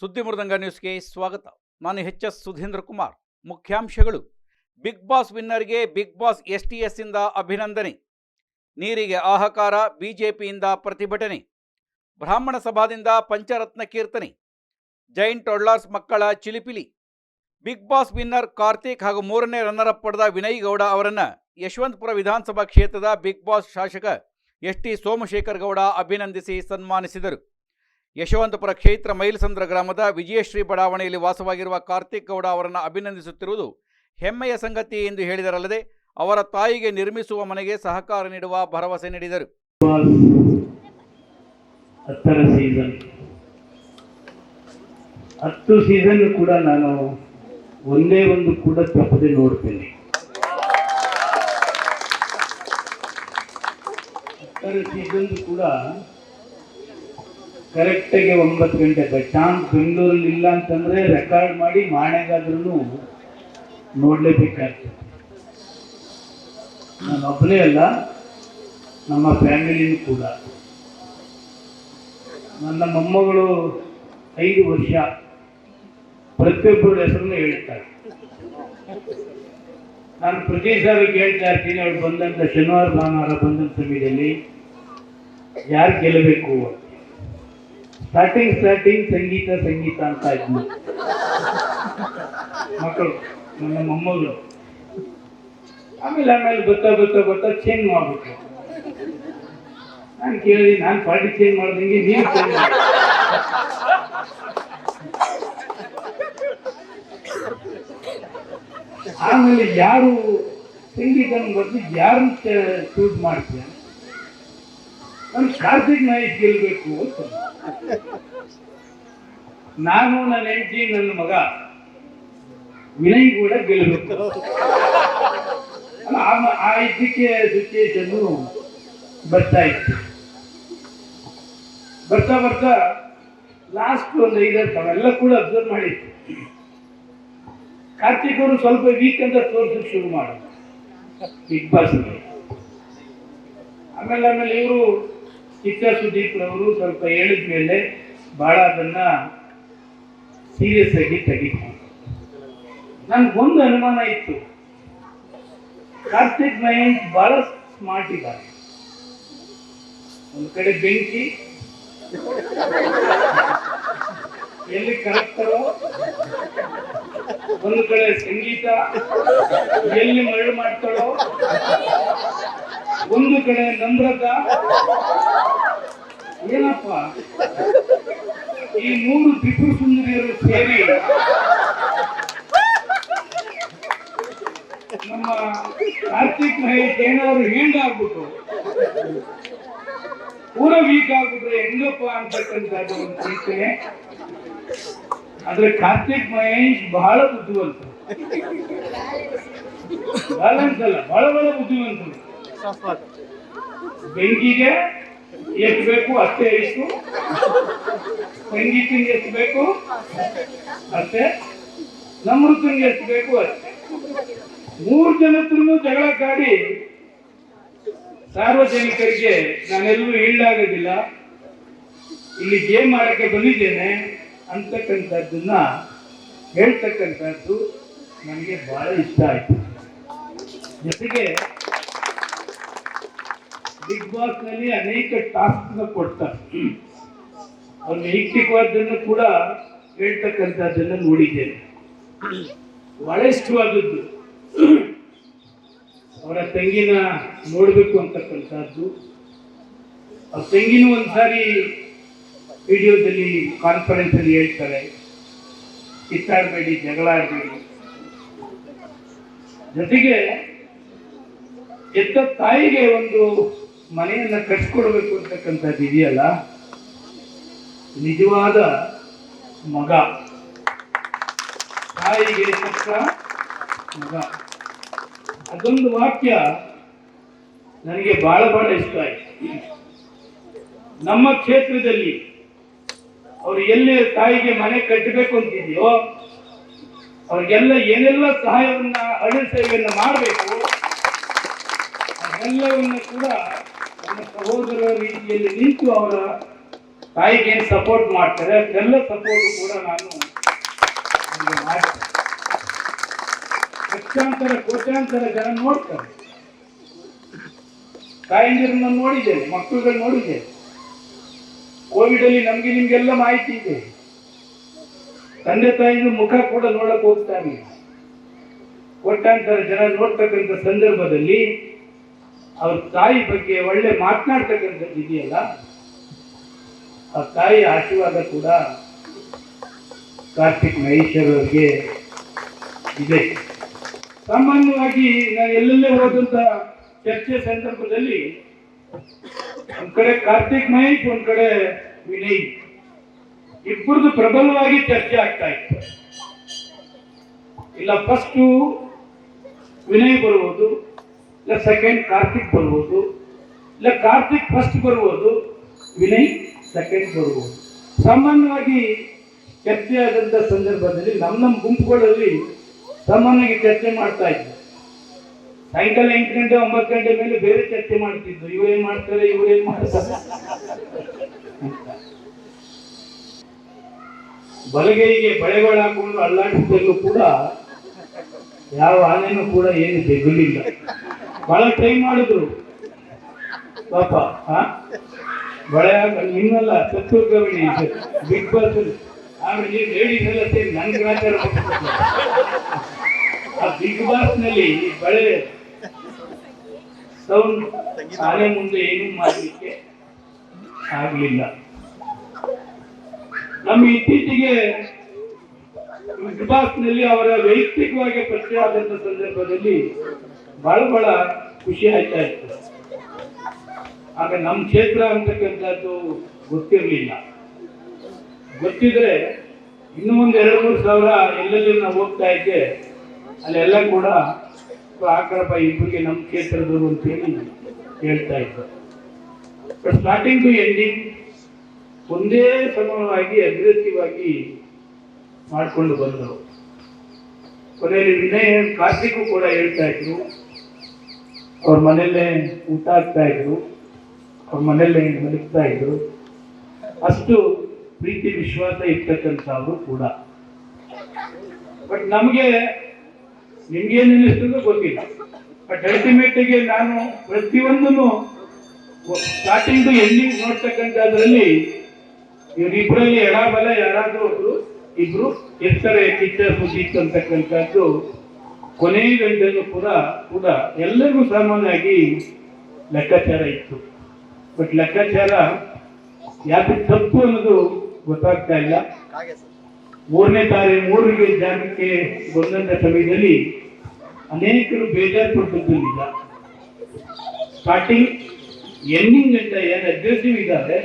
ಸುದ್ದಿ ಮೃದಂಗ ನ್ಯೂಸ್ಗೆ ಸ್ವಾಗತ. ನಾನು ಎಚ್ ಎಸ್ ಸುಧೀಂದ್ರ ಕುಮಾರ್. ಮುಖ್ಯಾಂಶಗಳು. Big Boss ವಿನ್ನರ್ಗೆ Big Boss S T S ಇಂದ ಅಭಿನಂದನೆ. ನೀರಿಗೆ ಆಹಾಕಾರ ಬಿಜೆಪಿಯಿಂದ ಪ್ರತಿಭಟನೆ. ಬ್ರಾಹ್ಮಣ ಸಭಾದಿಂದ ಪಂಚರತ್ನ ಕೀರ್ತನೆ. ಜೈಂಟ್ ಟೊಳ್ಳಾರ್ಸ್ ಮಕ್ಕಳ ಚಿಲಿಪಿಲಿ. ಬಿಗ್ ಬಾಸ್ ವಿನ್ನರ್ ಕಾರ್ತಿಕ್ ಹಾಗೂ ಮೂರನೇ ರನ್ನರ್ ಅಪ್ ಪಡೆದ ವಿನಯ್ ಗೌಡ ಅವರನ್ನು ಯಶವಂತಪುರ ವಿಧಾನಸಭಾ ಕ್ಷೇತ್ರದ ಬಿಗ್ ಬಾಸ್ ಶಾಸಕ ಎಸ್ ಟಿ ಸೋಮಶೇಖರ್ ಗೌಡ ಅಭಿನಂದಿಸಿ ಸನ್ಮಾನಿಸಿದರು. ಯಶವಂತಪುರ ಕ್ಷೇತ್ರ ಮೈಲಸಂದ್ರ ಗ್ರಾಮದ ವಿಜಯಶ್ರೀ ಬಡಾವಣೆಯಲ್ಲಿ ವಾಸವಾಗಿರುವ ಕಾರ್ತಿಕ್ ಗೌಡ ಅವರನ್ನು ಅಭಿನಂದಿಸುತ್ತಿರುವುದು ಹೆಮ್ಮೆಯ ಸಂಗತಿ ಎಂದು ಹೇಳಿದರಲ್ಲದೆ, ಅವರ ತಾಯಿಗೆ ನಿರ್ಮಿಸುವ ಮನೆಗೆ ಸಹಕಾರ ನೀಡುವ ಭರವಸೆ ನೀಡಿದರು. ಹತ್ತು ಸೀಸನ್ ಕೂಡ ನಾನು ಒಂದೇ ಒಂದು ಕೂಡ ತಪ್ಪದೆ ನೋಡ್ತೇನೆ. ಹತ್ತರ ಸೀಸನ್ ಕೂಡ ಕರೆಕ್ಟಾಗಿ ಒಂಬತ್ತು ಗಂಟೆ ಬೈ ಚಾನ್ಸ್ ಬೆಂಗಳೂರಲ್ಲಿ ಇಲ್ಲ ಅಂತಂದ್ರೆ ರೆಕಾರ್ಡ್ ಮಾಡಿ ಮಾಣೆಗಾದ್ರೂ ನೋಡಲೇಬೇಕಾಗ್ತದೆ. ನಾನು ಒಬ್ಬನೇ ಅಲ್ಲ, ನಮ್ಮ ಫ್ಯಾಮಿಲಿನೂ ಕೂಡ. ನನ್ನ ಮೊಮ್ಮಗಳು ಐದು ವರ್ಷ. ಪ್ರತಿಯೊಬ್ಬರ ಹೆಸರನ್ನು ಹೇಳ್ತಾರೆ. ನಾನು ಪ್ರತಿ ಸಾರಿ ಕೇಳ್ತಾ ಇರ್ತೀನಿ, ಅವಳು ಬಂದಂತ ಶನಿವಾರ ಭಾನುವಾರ ಬಂದಂತ ಸಮಯದಲ್ಲಿ ಯಾರು ಗೆಲ್ಲಬೇಕು ಸ್ಟಾರ್ಟಿಂಗ್ ಸ್ಟಾರ್ಟಿಂಗ್ ಸಂಗೀತ ಸಂಗೀತ ಅಂತ ಇದ್ವಿ ಮಕ್ಕಳು, ನನ್ನ ಮೊಮ್ಮಗಳು. ಆಮೇಲೆ ಆಮೇಲೆ ಗೊತ್ತಾ ಗೊತ್ತಾ ಗೊತ್ತಾ ಚೇಂಜ್ ಮಾಡ್ಬಿಟ್ರು. ನಾನು ಕೇಳಿ ನಾನು ಪಾರ್ಟಿ ಚೇಂಜ್ ಮಾಡ್ದಂಗೆ ನೀವು ಚೇಂಜ್ ಮಾಡಿ ಆಮೇಲೆ ಯಾರು ಸಂಗೀತ ಬರೆದು ಯಾರು ಚೂಸ್ ಮಾಡ್ತೀಯ? ನಾನು ಕಾರ್ತಿಕ್ ನಾಯಕ್ ಗೆಲ್ಬೇಕು ಅಂತ ನಾನು ನನ್ನ ಹೆಂಡತಿ, ನನ್ನ ಮಗ ವಿನಯ್ ಕೂಡ ಗೆಲ್ಲಬೇಕು ಆ- ಇದಕ್ಕೆ ಸಿಚುಯೇಷನ್ ಬರ್ತಾ ಇತ್ತು. ಬರ್ತಾ ಬರ್ತಾ ಲಾಸ್ಟ್ ಒಂದು ಐದಾರು ತಾವೆಲ್ಲ ಕೂಡ ಅಬ್ಸರ್ವ್ ಮಾಡಿತ್ತು. ಕಾರ್ತಿಕ್ ಅವರು ಸ್ವಲ್ಪ ವೀಕ್ ಅಂತ ತೋರಿಸೋಕೆ ಶುರು ಮಾಡಿದ್ರು. ಬಿಗ್ ಬಾಸ್ ಆಮೇಲೆ ಆಮೇಲೆ ಇವರು ಚಿತ್ರ ಸುದೀಪ್ ಅವರು ಸ್ವಲ್ಪ ಹೇಳಿದ ಮೇಲೆ ಬಹಳ ಅದನ್ನ ಸೀರಿಯಸ್ ಆಗಿ ತೆಗಿತಾರೆ. ನನ್ಗೊಂದು ಅನುಮಾನ ಇತ್ತು. ಕಾರ್ತಿಕ್ ಮಹೇಶ್ ಭಾಳ ಸ್ಮಾರ್ಟ್ ಇದ್ದಾರೆ. ಒಂದು ಕಡೆ ಬೆಂಕಿ. ಎಲ್ಲಿ ಕರಗ್ತಾರೋ. ಒಂದು ಕಡೆ ಸಂಗೀತ. ಎಲ್ಲಿ ಮರಳು ಮಾಡ್ತಾಳೋ ಒಂದು ಕಡೆ ನಮ್ರತ. ಏನಪ್ಪ? ಈ ಮೂರು ತ್ರಿಪುರ ಸುಂದರಿಯರು ಸೇರಿ ನಮ್ಮ ಕಾರ್ತಿಕ್ ಮಹೇಶ್ ಏನಾದ್ರು ಹೆಂಗ್ ಆಗ್ಬಿಟ್ಟು ಪೂರ ವೀಕ್ ಆಗ್ಬಿಟ್ರೆ ಹೆಂಗಪ್ಪ ಅಂತಕ್ಕಂಥದ್ದು ಒಂದು ಚಿಂತನೆ ಆದ್ರೆ ಕಾರ್ತಿಕ್ ಮಹೇಶ್ ಬಹಳ ಬುದ್ಧಿವಂತ. ಬ್ಯಾಲೆನ್ಸ್ ಅಲ್ಲ ಬಹಳ ಬಹಳ ಬುದ್ಧಿವಂತರು ಬೆಂಕಿಗೆ ಎಷ್ಟು ಬೇಕು ಅಷ್ಟೇ ಇಷ್ಟು ಸಂಗೀತಂಗೆ ಎಷ್ಟು ಬೇಕು? ಅಷ್ಟೇ. ನಮೃತಂಗೆ ಎಷ್ಟು ಬೇಕು? ಅಷ್ಟೇ. ಮೂರು ಜನ ಹತ್ರನೂ ಜಗಳ ಕಾಡಿ ಸಾರ್ವಜನಿಕರಿಗೆ ನಾನೆಲ್ಲೂ ಈಡಾಗೋದಿಲ್ಲ ಇಲ್ಲಿ ಗೇಮ್ ಆಡಕ್ಕೆ ಬಂದಿದ್ದೇನೆ. ಅಂತಕ್ಕಂಥದ್ದನ್ನ ಹೇಳ್ತಕ್ಕಂಥದ್ದು ನನಗೆ ಬಹಳ ಇಷ್ಟ ಆಯ್ತು. ಜೊತೆಗೆ ಬಿಗ್ ಬಾಸ್ನಲ್ಲಿ ಅನೇಕ ಟಾಸ್ಕ್ ಕೊಡ್ತಾರೆ. ಅವ್ರ ನೈತಿಕವಾದನ್ನು ಕೂಡ ಹೇಳ್ತಕ್ಕಂಥದ್ದನ್ನ ನೋಡಿದ್ದೇನೆ. ಬಹಳ ಇಷ್ಟವಾದದ್ದು. ಅವರ ತಂಗಿನ ನೋಡಬೇಕು ಅಂತಕ್ಕಂಥದ್ದು. ಅವ್ರ ತಂಗಿನ ಒಂದ್ಸಾರಿ ವಿಡಿಯೋದಲ್ಲಿ ಕಾನ್ಫರೆನ್ಸ್ ಅಲ್ಲಿ ಹೇಳ್ತಾರೆ. ಕಿತ್ತಾಡಬೇಡಿ, ಜಗಳ ಆಡಬೇಡಿ. ಜೊತೆಗೆ ಎತ್ತ ತಾಯಿಗೆ ಒಂದು ಮನೆಯನ್ನ ಕಟ್ಕೊಡ್ಬೇಕು ಅಂತಕ್ಕಂಥದ್ದು ಇದೆಯಲ್ಲ? ನಿಜವಾದ ಮಗ. ತಾಯಿಗೆ ತಕ್ಕ ಮಗ. ಅದೊಂದು ವಾಕ್ಯ ನನಗೆ ಬಹಳ ಬಹಳ ಇಷ್ಟ ಆಯ್ತು. ನಮ್ಮ ಕ್ಷೇತ್ರದಲ್ಲಿ ಅವರು ಎಲ್ಲಿ ತಾಯಿಗೆ ಮನೆ ಕಟ್ಟಬೇಕು ಅಂತಿದೆಯೋ, ಅವ್ರಿಗೆಲ್ಲ ಏನೆಲ್ಲ ಸಹಾಯವನ್ನ ಅಣು ಸೇವೆಯನ್ನು ಮಾಡಬೇಕು, ಅದೆಲ್ಲವನ್ನು ಕೂಡ ಸಹೋದರ ರೀತಿಯಲ್ಲಿ ನಿಂತು ಅವರ ತಾಯಿಗೆ ಸಪೋರ್ಟ್ ಮಾಡ್ತಾರೆ. ಅದೆಲ್ಲ ಸಪೋರ್ಟ್ ಕೂಡ ನಾನು ಮಾಡ್ತೇನೆ. ಲಕ್ಷಾಂತರ, ಕೋಟ್ಯಾಂತರ ಜನ ನೋಡ್ತಾರೆ. ತಾಯಂದಿರನ್ನ ನೋಡಿದ್ದೇನೆ ಮಕ್ಕಳುಗಳು ನೋಡಿದ್ದೇನೆ. ಕೋವಿಡ್ ಅಲ್ಲಿ ನಮ್ಗೆ ನಿಮ್ಗೆಲ್ಲ ಮಾಹಿತಿ ಇದೆ. ತಂದೆ ತಾಯಿನ ಮುಖ ಕೂಡ ನೋಡಕ್ ಹೋಗ್ತಾ ಇರಲಿಲ್ಲ ಕೋಟ್ಯಾಂತರ ಜನ ನೋಡ್ತಕ್ಕಂಥ ಸಂದರ್ಭದಲ್ಲಿ ಅವ್ರ ತಾಯಿ ಬಗ್ಗೆ ಒಳ್ಳೆ ಮಾತನಾಡ್ತಕ್ಕಂಥದ್ದು ಇದೆಯಲ್ಲ ಆ ತಾಯಿ ಆಶೀರ್ವಾದ ಕೂಡ ಕಾರ್ತಿಕ್ ಮಹೇಶ್ವರವರಿಗೆ ಇದೆ. ಸಾಮಾನ್ಯವಾಗಿ ನಾನು ಎಲ್ಲೆಲ್ಲೇ ಹೋದಂತ ಚರ್ಚೆ ಸಂದರ್ಭದಲ್ಲಿ ಒಂದ್ ಕಡೆ ಕಾರ್ತಿಕ್ ಮಹೇಶ್, ಒಂದ್ ಕಡೆ ವಿನಯ್. ಇಬ್ಬರದು ಪ್ರಬಲವಾಗಿ ಚರ್ಚೆ ಆಗ್ತಾ ಇತ್ತು. ಇಲ್ಲ ಫಸ್ಟು ವಿನಯ್ ಬರ್ಬೋದು ಇಲ್ಲ ಸೆಕೆಂಡ್ ಕಾರ್ತಿಕ್ ಬರ್ಬೋದು, ಇಲ್ಲ ಕಾರ್ತಿಕ್ ಫಸ್ಟ್ ಬರ್ಬೋದು, ವಿನಯ್ ಸೆಕೆಂಡ್ ಬರ್ಬೋದು. ಸಾಮಾನ್ಯವಾಗಿ ಚರ್ಚೆ ಆದಂಥ ಸಂದರ್ಭದಲ್ಲಿ ನಮ್ಮ ನಮ್ಮ ಗುಂಪುಗಳಲ್ಲಿ ಸಾಮಾನ್ಯವಾಗಿ ಚರ್ಚೆ ಮಾಡ್ತಾ ಇದ್ವಿ. ಸಾಯಂಕಾಲ ಎಂಟು ಗಂಟೆ, ಒಂಬತ್ತು ಗಂಟೆ ಮೇಲೆ ಬೇರೆ ಚರ್ಚೆ ಮಾಡ್ತಿದ್ರು. ಇವ್ರೇನ್ ಮಾಡ್ತಾರೆ ಇವ್ರೇನ್ ಮಾಡ್ತಾರೆ. ಬಲಗೈಗೆ ಬಳೆಗಳು ಹಾಕೊಂಡು ಅಲ್ಲಾಡಿದ್ದಲ್ಲೂ ಕೂಡ ಯಾವ ಆನೆನೂ ಕೂಡ ಏನು ಬೆಗುಲಿಲ್ಲ. ಬಹಳ ಟ್ರೈ ಮಾಡಿದ್ರು. ಪಾಪ, ಆ? ಬಳೆ ನಿನ್ನಲ್ಲ ಸತ್ತುರ್ಗವಣಿ ಬಿಗ್ ಬಾಸ್ ಆಮೇಲೆ ನೀವು ಲೇಡೀಸ್ ಎಲ್ಲ ಸೇರಿ ಗ್ರಾಚಾರ ಆ ಬಿಗ್ ಬಾಸ್ನಲ್ಲಿ ಬಳೆ ಸೌಂಡ್ ಆನೆ ಮುಂದೆ ಏನೂ ಮಾಡಲಿಕ್ಕೆ ಆಗ್ಲಿಲ್ಲ. ನಮ್ಮ ಇತ್ತೀಚೆಗೆ ಬಿಗ್ ಬಾಸ್ನಲ್ಲಿ ಅವರ ವೈಯಕ್ತಿಕವಾಗಿ ಪರಿಚಯ ಆದಂತ ಸಂದರ್ಭದಲ್ಲಿ ಬಹಳ ಬಹಳ ಖುಷಿ ಆಯ್ತಾ ಇತ್ತು. ಆಗ ನಮ್ಮ ಕ್ಷೇತ್ರ ಅಂತಕ್ಕಂಥದ್ದು ಗೊತ್ತಿರಲಿಲ್ಲ. ಗೊತ್ತಿದ್ರೆ ಇನ್ನೂ ಒಂದು ಎರಡು ಮೂರು ಸಾವಿರ ಎಲ್ಲೆಲ್ಲಿ ನಾವು ಹೋಗ್ತಾ ಇದ್ದೆ, ಅಲ್ಲೆಲ್ಲ ಕೂಡ ಆಕರಪ್ಪ ಇಬ್ಬರಿಗೆ ನಮ್ಮ ಕ್ಷೇತ್ರದವರು ಅಂತೇಳಿ ಹೇಳ್ತಾ ಇದ್ರು. ಬಟ್ ಸ್ಟಾರ್ಟಿಂಗ್ ಟು ಎಂಡಿಂಗ್ ಒಂದೇ ಸಮವಾಗಿ ಅಗ್ರೆಸಿವ್ ಆಗಿ ಮಾಡಿಕೊಂಡು ಬಂದರು. ಕೊನೆಯಲ್ಲಿ ವಿನಯ ಕಾರ್ತಿಕು ಕೂಡ ಹೇಳ್ತಾ ಇದ್ರು. ಅವ್ರ ಮನೆಯಲ್ಲೇ ಊಟ ಆಗ್ತಾ ಇದ್ರು. ಅವ್ರ ಮನೆಯಲ್ಲೇ ಮಲಗ್ತಾ ಇದ್ರು. ಅಷ್ಟು ಪ್ರೀತಿ, ವಿಶ್ವಾಸ ಇರ್ತಕ್ಕಂಥವ್ರು ಕೂಡ. ಬಟ್ ನಮಗೆ ನಿಮ್ಗೇನು ಅನ್ನಿಸ್ತದೋ ಗೊತ್ತಿಲ್ಲ. ಬಟ್ ಅಲ್ಟಿಮೇಟ್ಗೆ ನಾನು ಪ್ರತಿಯೊಂದನ್ನು ಸ್ಟಾರ್ಟಿಂಗ್ ಎಂಡಿಂಗ್ ನೋಡ್ತಕ್ಕಂಥದ್ರಲ್ಲಿ ಇವರಿಬ್ಬರಲ್ಲಿ ಎಡ ಯಾರಾದರೂ ಯಾರಾದ್ರೂ ಒಬ್ರು ಇಬ್ರು ಎತ್ತರೆ ಕಿಚ್ಚ ಅಂತಕ್ಕಂಥದ್ದು ಕೊನೆ ಗಂಡನು ಕೂಡ ಕೂಡ ಎಲ್ಲರಿಗೂ ಸಾಮಾನ್ಯವಾಗಿ ಲೆಕ್ಕಾಚಾರ ಇತ್ತು. ಬಟ್ ಲೆಕ್ಕಾಚಾರ ಯಾಕೆ ತಪ್ಪು ಅನ್ನೋದು ಗೊತ್ತಾಗ್ತಾ ಇಲ್ಲ. ಮೂರನೇ ತಾರೆ ಮೂರಿಗೆ ಜಾಗಕ್ಕೆ ಬಂದಂತ ಸಮಯದಲ್ಲಿ ಅನೇಕರು ಬೇಜಾರು ನಿಜ ಸ್ಟಾರ್ಟಿಂಗ್ ಎಂಡಿಂಗ್ ಅಂತ ಏನು ಅಗ್ರೆಸಿವ್ ಇದ್ದಾರೆ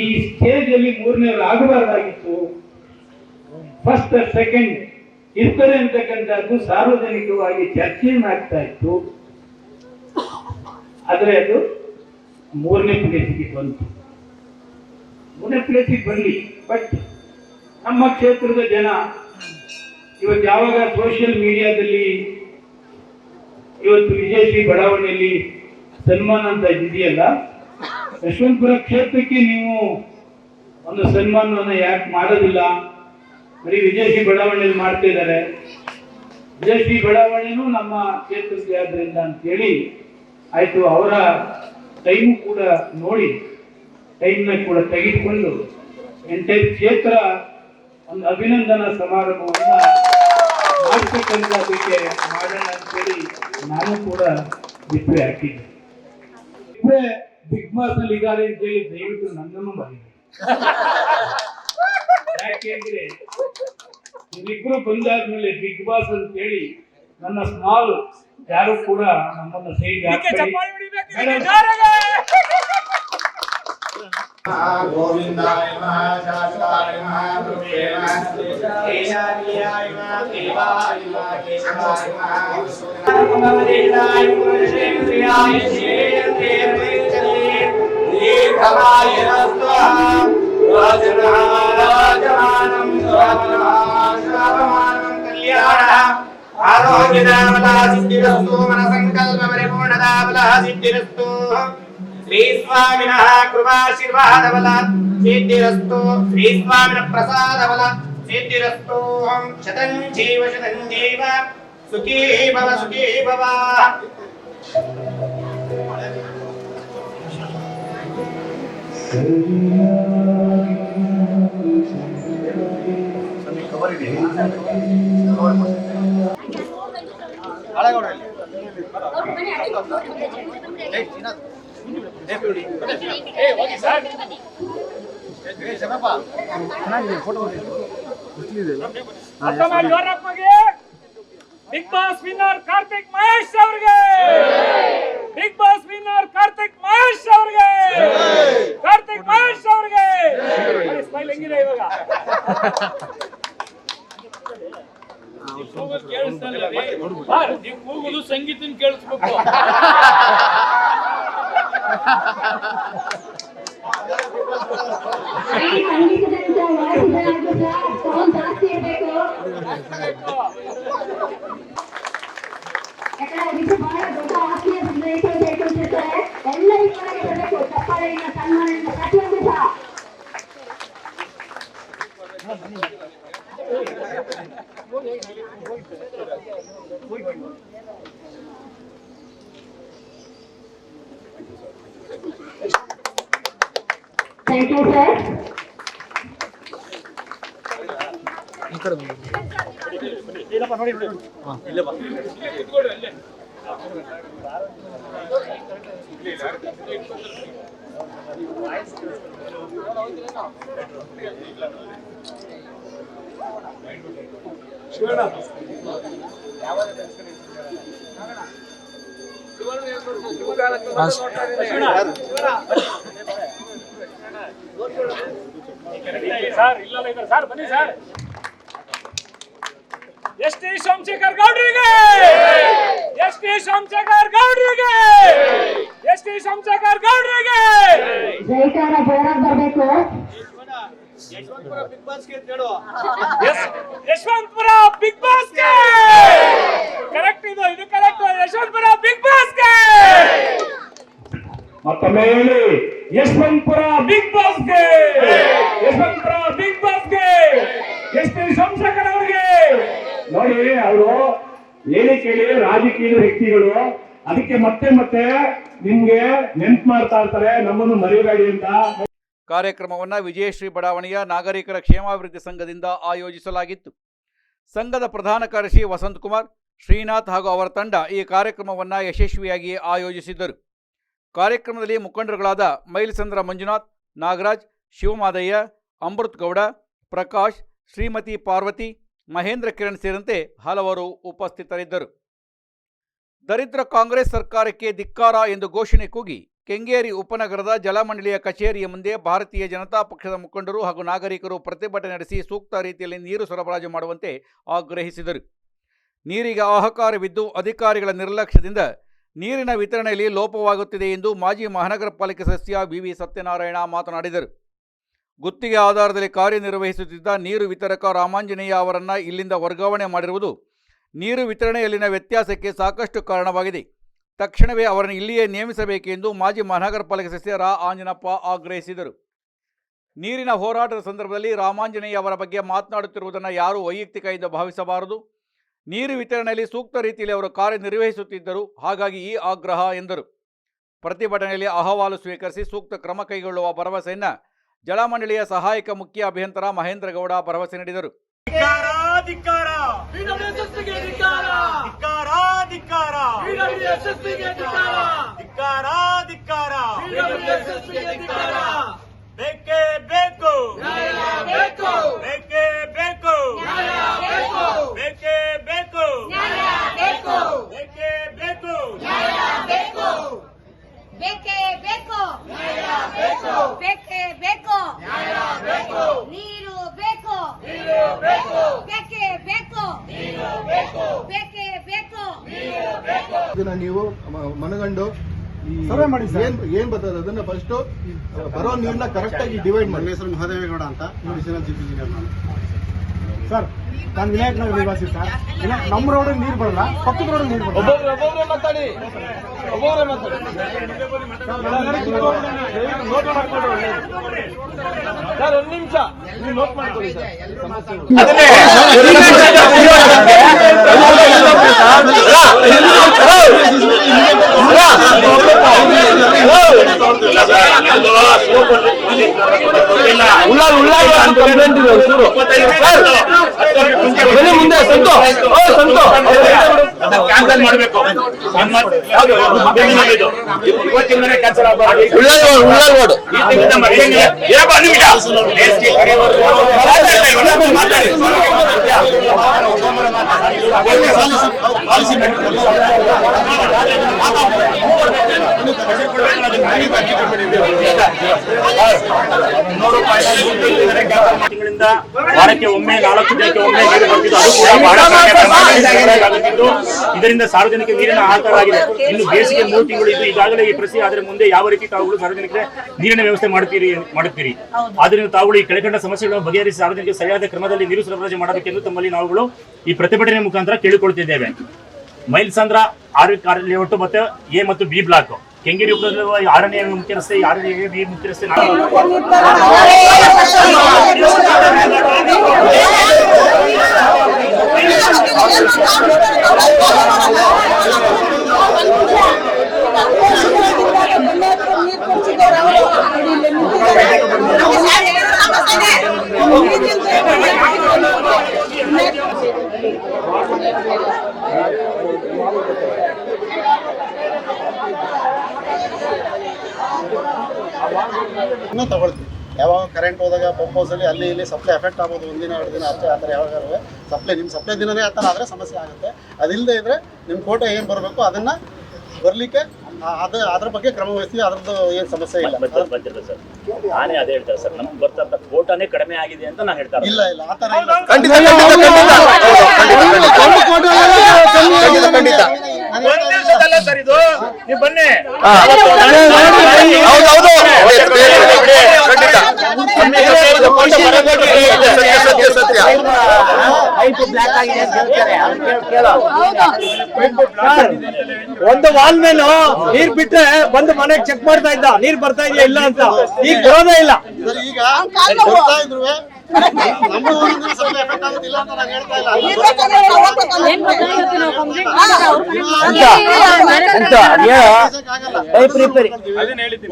ಈ ಸ್ಟೇಜ್ ಅಲ್ಲಿ ಮೂರನೇವ್ರು ಆಗಬಾರ್ದಾಗಿತ್ತು. ಫಸ್ಟ್ ಸೆಕೆಂಡ್ ಇರ್ತಾರೆ ಅಂತಕ್ಕಂಥದ್ದು ಸಾರ್ವಜನಿಕವಾಗಿ ಚರ್ಚೆಯನ್ನು ಆಗ್ತಾ ಇತ್ತು. ಆದರೆ ಅದು ಮೂರನೇ ಪ್ಲೇಸಿಗೆ ಬಂತು. ಮೂರನೇ ಪ್ಲೇಸಿಗೆ ಬರಲಿ ಬಟ್ ನಮ್ಮ ಕ್ಷೇತ್ರದ ಜನ ಇವತ್ತು ಯಾವಾಗ ಸೋಷಿಯಲ್ ಮೀಡಿಯಾದಲ್ಲಿ ಇವತ್ತು ವಿಜಯಶ್ರೀ ಬಡಾವಣೆಯಲ್ಲಿ ಸನ್ಮಾನ ಅಂತ ಇದೆಯಲ್ಲ ಯಶವಂತಪುರ ಕ್ಷೇತ್ರಕ್ಕೆ ನೀವು ಒಂದು ಸನ್ಮಾನವನ್ನು ಯಾಕೆ ಮಾಡೋದಿಲ್ಲ? ಬರೀ ವಿಜಯಶ್ರೀ ಬಡಾವಣೆಯಲ್ಲಿ ಮಾಡ್ತಾ ಇದ್ದಾರೆ. ವಿಜಯಶ್ರೀ ಬಡಾವಣೆನೂ ನಮ್ಮ ಕ್ಷೇತ್ರಕ್ಕೆ ಆದ್ರಿಂದ ಅಂತೇಳಿ ಆಯಿತು ಅವರ ಟೈಮ್ ಕೂಡ ನೋಡಿ ಟೈಮ್ನ ಕೂಡ ತೆಗೆದುಕೊಂಡು ಎಂಟೈರ್ ಕ್ಷೇತ್ರ ಒಂದು ಅಭಿನಂದನಾ ಸಮಾರಂಭವನ್ನು ಮಾಡ್ತಕ್ಕಂಥದ್ದಕ್ಕೆ ಮಾಡೋಣ ಅಂತೇಳಿ ನಾನು ಕೂಡ ಬಿಟ್ಟರೆ ಹಾಕಿದ್ದೆ. ಬಿಗ್ ಬಾಸ್ ಅಲ್ಲಿ ಇದ್ದಾರೆ ಅಂತೇಳಿ ದಯವಿಟ್ಟು ನನ್ನನ್ನು ಬರೀರಿ ಯಾಕೆಂದ್ರೆ ಇವರಿಬ್ರು ಬಂದಾದ್ಮೇಲೆ ಬಿಗ್ ಬಾಸ್ ಅಂತ ಹೇಳಿ ನನ್ನ ಸ್ಮಾಲ್ ಯಾರು ಕೂಡ ನಮ್ಮನ್ನ ಸೈಡ್ ಗೋವಿಂದಾಯ ನಮಃ ಶಾಶ್ವತಾಯ సిద్ధిరస్తు శ్రీస్వామిన కృపాశీర్వాదవల సిద్ధిరస్తు శ్రీస్వామిన ప్రసాదవల సిద్ధిరస్తు శతం జీవ శతం జీవ సుఖీ భవ సుఖీ భవ Big Boss winner Karthik Mahesh ಅವ್ರಿಗೆ. Big Boss winner Karthik Mahesh ಅವ್ರಿಗೆ ಕಾರ್ತಿಕ್ ಮಹೇಶ್ ಅವ್ರಿಗೆ ಸ್ಮೈಲ್ ಹೆಂಗಿದೆ ಇವಾಗ ನೀವು ಕೂಗುದು ಸಂಗೀತನ ಕೇಳಿಸ್ಬೇಕು ಜಾಸ್ತಿ ಇರಬೇಕು ಬರಬೇಕು ಚಪ್ಪಾಳೆಯಿಂದ ಸನ್ಮಾನದಿಂದ ಪ್ರತಿಯೊಂದು ಸಹ ಥ್ಯಾಂಕ್ ಯು ಸರ್ ಸರ್ ಇಲ್ಲಲ್ಲ ಇದ್ದಾರೆ ಸರ್ ಬನ್ನಿ ಸರ್ ಎಸ್ ಟಿ ಸೋಮಶೇಖರ್ ಗೌಡ್ರಿಗೆ ಎಸ್ ಟಿ ಸೋಮಶೇಖರ್ ಗೌಡ್ರಿಗೆ ಎಸ್ ಟಿ ಸೋಮಶೇಖರ್ ಗೌಡ್ರಿಗೆ ಜೈಕಾರ ಜೋರಾಗಿ ಬರಬೇಕು ಎಸ್- ಯಶವಂತಪುರ ಬಿಗ್ ಬಾಸ್ಗೆ ಕರೆಕ್ಟ್ ಇದು ಇದು ಕರೆಕ್ಟ್ ಯಶವಂತಪುರ ಬಿಗ್ ಬಾಸ್ಗೆ ಮತ್ತೊಮ್ಮೆ ಹೇಳಿ ಯಶವಂತಪುರ ಬಿಗ್ ಬಾಸ್ಗೆ ಯಶವಂತಪುರ ಬಿಗ್ ಬಾಸ್ ಎಷ್ಟು ಸಂಸಕರವರಿಗೆ ಅವರಿಗೆ? ನೋಡಿ ಅವರು ಹೇಳಿ ಕೇಳಿ ರಾಜಕೀಯ ವ್ಯಕ್ತಿಗಳು ಅದಕ್ಕೆ ಮತ್ತೆ ಮತ್ತೆ ನಿಮ್ಗೆ ನೆನ್ಪು ಮಾಡ್ತಾ ಇರ್ತಾರೆ ನಮ್ಮನ್ನು ಮರೆಯಬೇಡಿ ಅಂತ. ಕಾರ್ಯಕ್ರಮವನ್ನು ವಿಜಯಶ್ರೀ ಬಡಾವಣೆಯ ನಾಗರಿಕರ ಕ್ಷೇಮಾಭಿವೃದ್ಧಿ ಸಂಘದಿಂದ ಆಯೋಜಿಸಲಾಗಿತ್ತು. ಸಂಘದ ಪ್ರಧಾನ ಕಾರ್ಯದರ್ಶಿ ವಸಂತಕುಮಾರ್ ಶ್ರೀನಾಥ್ ಹಾಗೂ ಅವರ ತಂಡ ಈ ಕಾರ್ಯಕ್ರಮವನ್ನು ಯಶಸ್ವಿಯಾಗಿ ಆಯೋಜಿಸಿದ್ದರು. ಕಾರ್ಯಕ್ರಮದಲ್ಲಿ ಮುಖಂಡರುಗಳಾದ ಮೈಲಸಂದ್ರ ಮಂಜುನಾಥ್, ನಾಗರಾಜ್, ಶಿವಮಾದಯ್ಯ, ಅಮೃತ್ ಗೌಡ, ಪ್ರಕಾಶ್, ಶ್ರೀಮತಿ ಪಾರ್ವತಿ, ಮಹೇಂದ್ರ ಕಿರಣ್ ಸೇರಿದಂತೆ ಹಲವರು ಉಪಸ್ಥಿತರಿದ್ದರು. ದರಿದ್ರ ಕಾಂಗ್ರೆಸ್ ಸರ್ಕಾರಕ್ಕೆ ಧಿಕ್ಕಾರ ಎಂದು ಘೋಷಣೆ ಕೂಗಿ ಕೆಂಗೇರಿ ಉಪನಗರದ ಜಲಮಂಡಳಿಯ ಕಚೇರಿಯ ಮುಂದೆ ಭಾರತೀಯ ಜನತಾ ಪಕ್ಷದ ಮುಖಂಡರು ಹಾಗೂ ನಾಗರಿಕರು ಪ್ರತಿಭಟನೆ ನಡೆಸಿ ಸೂಕ್ತ ರೀತಿಯಲ್ಲಿ ನೀರು ಸರಬರಾಜು ಮಾಡುವಂತೆ ಆಗ್ರಹಿಸಿದರು. ನೀರಿಗೆ ಆಹಕಾರವಿದ್ದು ಅಧಿಕಾರಿಗಳ ನಿರ್ಲಕ್ಷ್ಯದಿಂದ ನೀರಿನ ವಿತರಣೆಯಲ್ಲಿ ಲೋಪವಾಗುತ್ತಿದೆ ಎಂದು ಮಾಜಿ ಮಹಾನಗರ ಪಾಲಿಕೆ ಸದಸ್ಯ ವಿ ಸತ್ಯನಾರಾಯಣ ಮಾತನಾಡಿದರು. ಗುತ್ತಿಗೆ ಆಧಾರದಲ್ಲಿ ಕಾರ್ಯನಿರ್ವಹಿಸುತ್ತಿದ್ದ ನೀರು ವಿತರಕ ರಾಮಾಂಜನೇಯ ಅವರನ್ನು ಇಲ್ಲಿಂದ ವರ್ಗಾವಣೆ ಮಾಡಿರುವುದು ನೀರು ವಿತರಣೆಯಲ್ಲಿನ ವ್ಯತ್ಯಾಸಕ್ಕೆ ಸಾಕಷ್ಟು ಕಾರಣವಾಗಿದೆ. ತಕ್ಷಣವೇ ಅವರನ್ನು ಇಲ್ಲಿಯೇ ನೇಮಿಸಬೇಕೆಂದು ಮಾಜಿ ಮಹಾನಗರ ಪಾಲಿಕೆ ಸದಸ್ಯ ರಾ. ಆಂಜನಪ್ಪ ಆಗ್ರಹಿಸಿದರು. ನೀರಿನ ಹೋರಾಟದ ಸಂದರ್ಭದಲ್ಲಿ ರಾಮಾಂಜನೇಯ ಅವರ ಬಗ್ಗೆ ಮಾತನಾಡುತ್ತಿರುವುದನ್ನು ಯಾರೂ ವೈಯಕ್ತಿಕ ಎಂದು ಭಾವಿಸಬಾರದು. ನೀರು ವಿತರಣೆಯಲ್ಲಿ ಸೂಕ್ತ ರೀತಿಯಲ್ಲಿ ಅವರು ಕಾರ್ಯನಿರ್ವಹಿಸುತ್ತಿದ್ದರು. ಹಾಗಾಗಿ ಈ ಆಗ್ರಹ ಎಂದರು. ಪ್ರತಿಭಟನೆಯಲ್ಲಿ ಅಹವಾಲು ಸ್ವೀಕರಿಸಿ ಸೂಕ್ತ ಕ್ರಮ ಕೈಗೊಳ್ಳುವ ಭರವಸೆಯನ್ನು ಜಲಮಂಡಳಿಯ ಸಹಾಯಕ ಮುಖ್ಯ ಅಭಿಯಂತರ ಮಹೇಂದ್ರಗೌಡ ಭರವಸೆ ನೀಡಿದರು. ಧಿಕ್ಕಾರ ಧಿಕ್ಕಾರ ಧಿಕ್ಕಾರ ಧಿಕ್ಕಾರ ಧಿಕ್ಕಾರ ಬೇಕೇ ಬೇಕು. ಬೇಕೇ. ಬೇಕು ಬೇಕೇ. ಬೇಕು. ಬೇಕೇ ಬೇಕು. ಬೇಕೇ. ಬೇಕು. ಬೇಕೇ ಬೇಕು. ನೀರು ಬೇಕು. ಬೇಕೇ ಬೇಕು. ಬೇಕೇ. ಬೇಕು ಇದನ್ನ ನೀವು ಮ- ಮನಗಂಡು ಈ ಸರ್ವೆ ಮಾಡಿ ಸರ್. ಏನ್ ಏನ್ ಬರ್ತದೆ? ಅದನ್ನ ಫಸ್ಟ್ ಬರೋ ನೀರ್ನ ಕರೆಕ್ಟ್ ಆಗಿ ಡಿವೈಡ್ ಮಾಡಿ. ಹೆಸರು ಮಹದೇವೇಗೌಡ ಅಂತ ಮೆಡಿಸಿನಲ್ ಚೀಫ್ ಇಂಜಿನಿಯರ್ ನಾನು ಸರ್ ನಾನು ವಿನಾಯಕ್ ನಗರ ನಿವಾಸಿ ಸರ್ ಇಲ್ಲ ನಮ್ಮ ರೋಡ್ ನೀರು ಬರಲ್ಲ ಪಕ್ಕದ ರೋಡ್ ನೀರು ಬರಲ್ಲ ಒಬ್ಬೊಬ್ರೆ ಮಾತಾಡಿ ಒಬ್ಬೊಬ್ರೆ ಮಾತಾಡಿ ನೋಟ್ ಮಾಡ್ಕೊಂಡು ಸರ್ ಒಂದು ನಿಮಿಷ ನೀವು ನೋಟ್ ಮಾಡ್ಕೊಳ್ಳಿ ಸರ್ ಸಮಸ್ಯೆ ಮುಂದೆ ಸಂತು ಸಂತು ಮಾಡಬೇಕು ಈ ತಿಂಗಳಿಂದ ವಾರಕ್ಕೆ ಒಮ್ಮೆ ನಾಲ್ಕು ದಿನಕ್ಕೆ ಒಮ್ಮೆ ನೀರು ಬರ್ತಿದ್ದು ಅದು ಕೂಡ ಬಹಳ ಇದರಿಂದ ಸಾರ್ವಜನಿಕ ನೀರಿನ ಆಹಾರವಾಗಿದೆ ಆಗಿದೆ. ಇನ್ನು ಬೇಸಿಗೆ ಮೂರು ತಿಂಗಳು ಇದು ಈಗಾಗಲೇ ಈ ಪ್ರಸಿ ಆದರೆ ಮುಂದೆ ಯಾವ ರೀತಿ ತಾವುಗಳು ಸಾರ್ವಜನಿಕರಿಗೆ ನೀರಿನ ವ್ಯವಸ್ಥೆ ಮಾಡುತ್ತೀರಿ ಮಾಡುತ್ತೀರಿ? ಆದ್ದರಿಂದ ತಾವುಗಳು ಈ ಕೆಳಕಂಡ ಸಮಸ್ಯೆಗಳನ್ನು ಬಗೆಹರಿಸಿ ಸಾರ್ವಜನಿಕ ಸರಿಯಾದ ಕ್ರಮದಲ್ಲಿ ನೀರು ಸರಬರಾಜು ಮಾಡಬೇಕೆಂದು ತಮ್ಮಲ್ಲಿ ನಾವುಗಳು ಈ ಪ್ರತಿಭಟನೆ ಮುಖಾಂತರ ಕೇಳಿಕೊಳ್ತಿದ್ದೇವೆ. ಮೈಲ್ಸಂದ್ರ ಆರ್ ಲೇಔಟ್ ಮತ್ತೆ ಎ ಮತ್ತು ಬಿ ಬ್ಲಾಕ್. ಕೆಂಗೇರಿ ಉಪನಗರದ ಆರನೇ ಮುಖ್ಯ ರಸ್ತೆ ಆರನೇ ಮುಖ್ಯ ರಸ್ತೆ ನಾಲ್ಕು ಇನ್ನೂ ತಗೊಳ್ತೀವಿ ಯಾವಾಗ ಕರೆಂಟ್ ಹೋದಾಗ ಪಂಪ್ ಹೌಸಲ್ಲಿ ಅಲ್ಲಿ ಇಲ್ಲಿ ಸಪ್ಲೈ ಎಫೆಕ್ಟ್ ಆಗೋದು ಒಂದಿನ ಎರಡು ದಿನ ಅಷ್ಟೇ ಆ ಥರ ಯಾವಾಗಾರು ಸಪ್ಲೈ ನಿಮ್ಮ ಸಪ್ಲೈ ದಿನನೇ ಆ ಥರ ಆದರೆ ಸಮಸ್ಯೆ ಆಗುತ್ತೆ. ಅದಿಲ್ಲದೆ ಇದ್ದರೆ ನಿಮ್ಮ ಕೋಟೆ ಏನು ಬರಬೇಕು ಅದನ್ನು ಬರಲಿಕ್ಕೆ ಅದು ಅದ್ರ ಬಗ್ಗೆ ಕ್ರಮ ವಹಿಸ್ತೀವಿ ಅದ್ರದ್ದು ಏನು ಸಮಸ್ಯೆ ಇಲ್ಲ. ಸರ್. ನಾನೇ ಅದೇ ಹೇಳ್ತಾರೆ ಸರ್. ನಮ್ಗೆ ಬರ್ತಾ ಕೋಟಾನೇ ಕಡಿಮೆ ಆಗಿದೆ ಅಂತ ನಾನು ಹೇಳ್ತಾರೆ ಇಲ್ಲ ಇಲ್ಲ. ಆ ಥರ ಇಲ್ಲ. ಖಂಡಿತ ಖಂಡಿತ ಖಂಡಿತ ಖಂಡಿತ ಒಂದ್ ದಿವಸದಲ್ಲ ಸರ್ ಇದು ನೀವು ಬನ್ನಿ ಹೌದೌದು ಖಂಡಿತ ಸತ್ಯ ಸತ್ಯ ಸತ್ಯ ಒಂದು ವಾಲ್ ಮೇಲು ನೀರ್ ಬಿಟ್ರೆ ಬಂದು ಮನೆಗೆ ಚೆಕ್ ಮಾಡ್ತಾ ಇದ್ದ. ನೀರ್ ಬರ್ತಾ ಇದೆಯಾ ಇಲ್ಲ ಅಂತ. ಈಗ ಬರೋದೇ ಇಲ್ಲ. ಸರ್, ಈಗ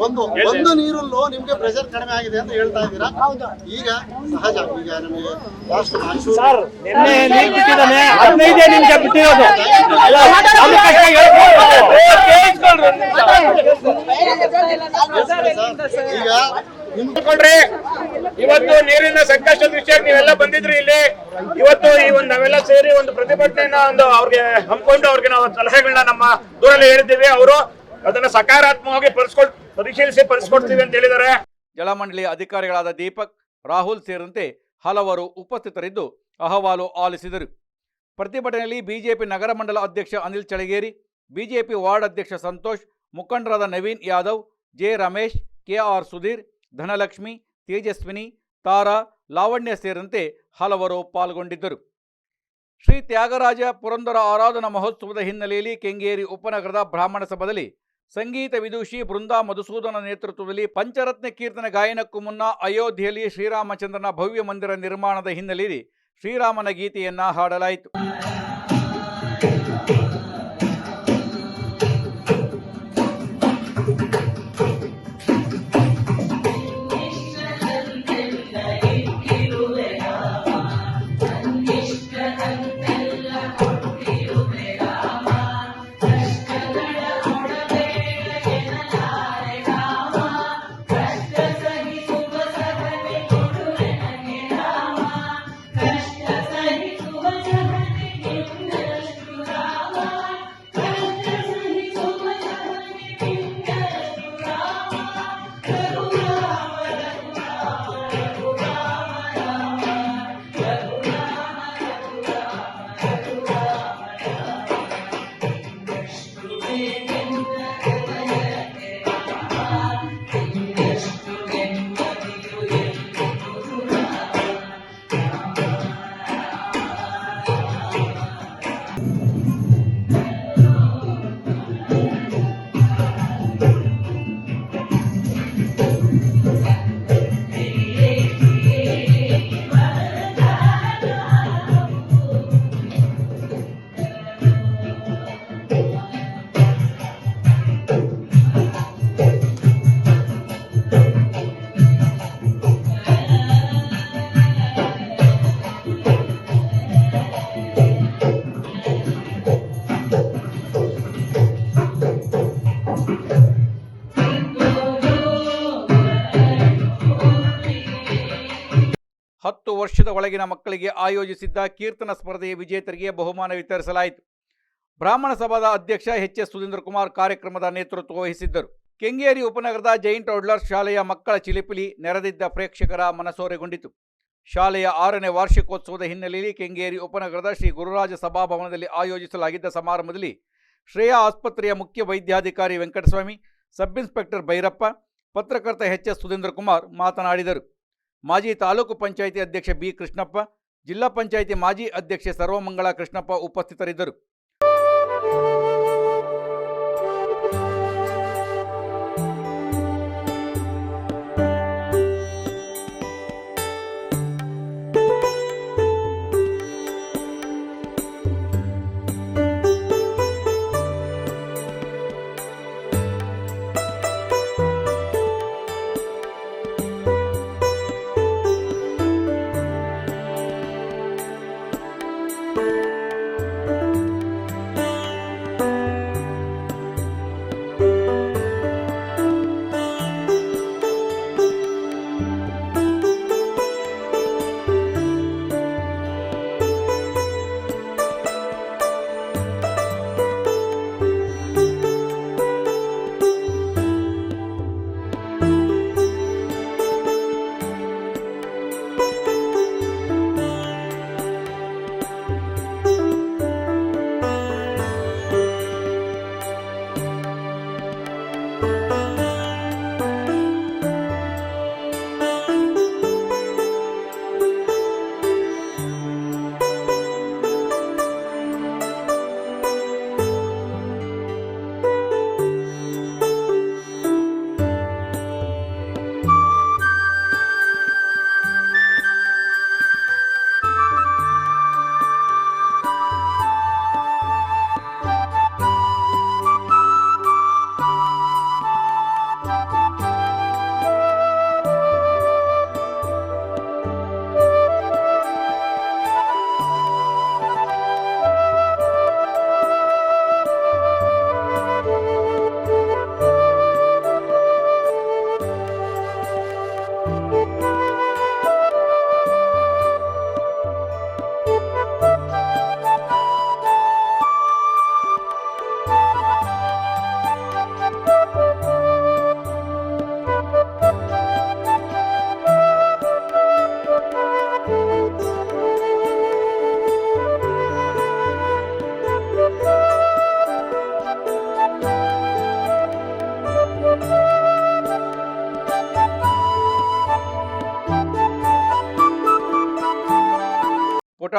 ಒಂದು ಒಂದು ನೀರಲ್ಲೂ ನಿಮ್ಗೆ ಪ್ರೆಷರ್ ಕಡಿಮೆ ಆಗಿದೆ ಅಂತ ಹೇಳ್ತಾ ಇದ್ದೀರಾ ಈಗ ಸಹಜ ಈಗ ನಮಗೆ ಹದಿನೈದೇ ನಿಮಿಷ ಬಿಟ್ಟಿರೋದು ಈಗ ನಿಮ್ ಇವತ್ತು ನೀರಿನ ಸಂಕಷ್ಟದ ವಿಷಯಕ್ಕೆ ನೀವೆಲ್ಲ ಬಂದಿದ್ರಿ ಇಲ್ಲಿ. ಇವತ್ತು ಈ ಒಂದು ನಾವೆಲ್ಲ ಸೇರಿ ಒಂದು ಪ್ರತಿಭಟನೆಯನ್ನ ಒಂದು ಅವ್ರಿಗೆ ಹಮ್ಮಿಕೊಂಡು ಅವ್ರಿಗೆ ನಾವು ಸಲಹೆಗಳನ್ನ ನಮ್ಮ ದೂರಲ್ಲಿ ಹೇಳಿದ್ದೀವಿ. ಅವರು ಅದನ್ನ ಸಕಾರಾತ್ಮಕವಾಗಿ ಪರಿಸ್ಕೊಳ್, ಪರಿಶೀಲಿಸಿ ಪರಿಸ್ಕೊಡ್ತೀವಿ ಅಂತ ಹೇಳಿದ್ದಾರೆ. ಜಲಮಂಡಳಿ ಅಧಿಕಾರಿಗಳಾದ ದೀಪಕ್, ರಾಹುಲ್ ಸೇರಿದಂತೆ ಹಲವರು ಉಪಸ್ಥಿತರಿದ್ದು ಅಹವಾಲು ಆಲಿಸಿದರು. ಪ್ರತಿಭಟನೆಯಲ್ಲಿ ಬಿಜೆಪಿ ನಗರ ಮಂಡಲ ಅಧ್ಯಕ್ಷ ಅನಿಲ್ ಚಳಗೇರಿ, ಬಿಜೆಪಿ ವಾರ್ಡ್ ಅಧ್ಯಕ್ಷ ಸಂತೋಷ್, ಮುಖಂಡರಾದ ನವೀನ್ ಯಾದವ್, ಜೆ ರಮೇಶ್ ಕೆಆರ್ ಸುಧೀರ್ ಧನಲಕ್ಷ್ಮಿ, ತೇಜಸ್ವಿನಿ, ತಾರಾ, ಲಾವಣ್ಯ ಸೇರಿದಂತೆ ಹಲವರು ಪಾಲ್ಗೊಂಡಿದ್ದರು. ಶ್ರೀ ತ್ಯಾಗರಾಜ ಪುರಂದರ ಆರಾಧನಾ ಮಹೋತ್ಸವದ ಹಿನ್ನೆಲೆಯಲ್ಲಿ ಕೆಂಗೇರಿ ಉಪನಗರದ ಬ್ರಾಹ್ಮಣ ಸಭದಲ್ಲಿ ಸಂಗೀತ ವಿದೂಷಿ ಬೃಂದಾ ಮಧುಸೂದನ ನೇತೃತ್ವದಲ್ಲಿ ಪಂಚರತ್ನ ಕೀರ್ತನೆ ಗಾಯನಕ್ಕೂ ಮುನ್ನ ಅಯೋಧ್ಯೆಯಲ್ಲಿ ಶ್ರೀರಾಮಚಂದ್ರನ ಭವ್ಯ ಮಂದಿರ ನಿರ್ಮಾಣದ ಹಿನ್ನೆಲೆಯಲ್ಲಿ ಶ್ರೀರಾಮನ ಗೀತೆಯನ್ನ ಹಾಡಲಾಯಿತು. ವರ್ಷದ ಒಳಗಿನ ಮಕ್ಕಳಿಗೆ ಆಯೋಜಿಸಿದ್ದ ಕೀರ್ತನ ಸ್ಪರ್ಧೆಯ ವಿಜೇತರಿಗೆ ಬಹುಮಾನ ವಿತರಿಸಲಾಯಿತು. ಬ್ರಾಹ್ಮಣ ಸಭಾದ ಅಧ್ಯಕ್ಷ ಎಚ್ ಎಸ್ ಸುಧೀಂದ್ರ ಕುಮಾರ್ ಕಾರ್ಯಕ್ರಮದ ನೇತೃತ್ವ ವಹಿಸಿದ್ದರು. ಕೆಂಗೇರಿ ಉಪನಗರದ ಜೈಂಟ್ ಔಡ್ಲರ್ಸ್ ಶಾಲೆಯ ಮಕ್ಕಳ ಚಿಲಿಪಿಲಿ ನೆರೆದಿದ್ದ ಪ್ರೇಕ್ಷಕರ ಮನಸೋರೆಗೊಂಡಿತು. ಶಾಲೆಯ ಆರನೇ ವಾರ್ಷಿಕೋತ್ಸವದ ಹಿನ್ನೆಲೆಯಲ್ಲಿ ಕೆಂಗೇರಿ ಉಪನಗರದ ಶ್ರೀ ಗುರುರಾಜ ಸಭಾಭವನದಲ್ಲಿ ಆಯೋಜಿಸಲಾಗಿದ್ದ ಸಮಾರಂಭದಲ್ಲಿ ಶ್ರೇಯಾ ಆಸ್ಪತ್ರೆಯ ಮುಖ್ಯ ವೈದ್ಯಾಧಿಕಾರಿ ವೆಂಕಟಸ್ವಾಮಿ, ಸಬ್ ಇನ್ಸ್ಪೆಕ್ಟರ್ ಭೈರಪ್ಪ, ಪತ್ರಕರ್ತ ಎಚ್ ಎಸ್ ಸುಧೀಂದ್ರ ಕುಮಾರ್ ಮಾತನಾಡಿದರು. ಮಾಜಿ ತಾಲೂಕು ಪಂಚಾಯಿತಿ ಅಧ್ಯಕ್ಷ ಬಿ ಕೃಷ್ಣಪ್ಪ ಜಿಲ್ಲಾ ಪಂಚಾಯಿತಿ ಮಾಜಿ ಅಧ್ಯಕ್ಷೆ ಸರ್ವಮಂಗಳ ಕೃಷ್ಣಪ್ಪ ಉಪಸ್ಥಿತರಿದ್ದರು.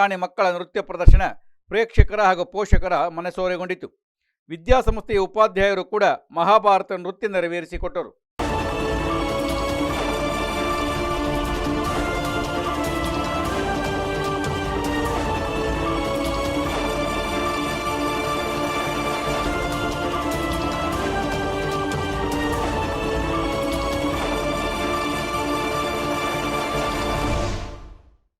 ಪುಟಾಣಿ ಮಕ್ಕಳ ನೃತ್ಯ ಪ್ರದರ್ಶನ ಪ್ರೇಕ್ಷಕರ ಹಾಗೂ ಪೋಷಕರ ಮನಸೋರೆಗೊಂಡಿತು. ವಿದ್ಯಾಸಂಸ್ಥೆಯ ಉಪಾಧ್ಯಾಯರು ಕೂಡ ಮಹಾಭಾರತ ನೃತ್ಯ ನೆರವೇರಿಸಿಕೊಟ್ಟರು.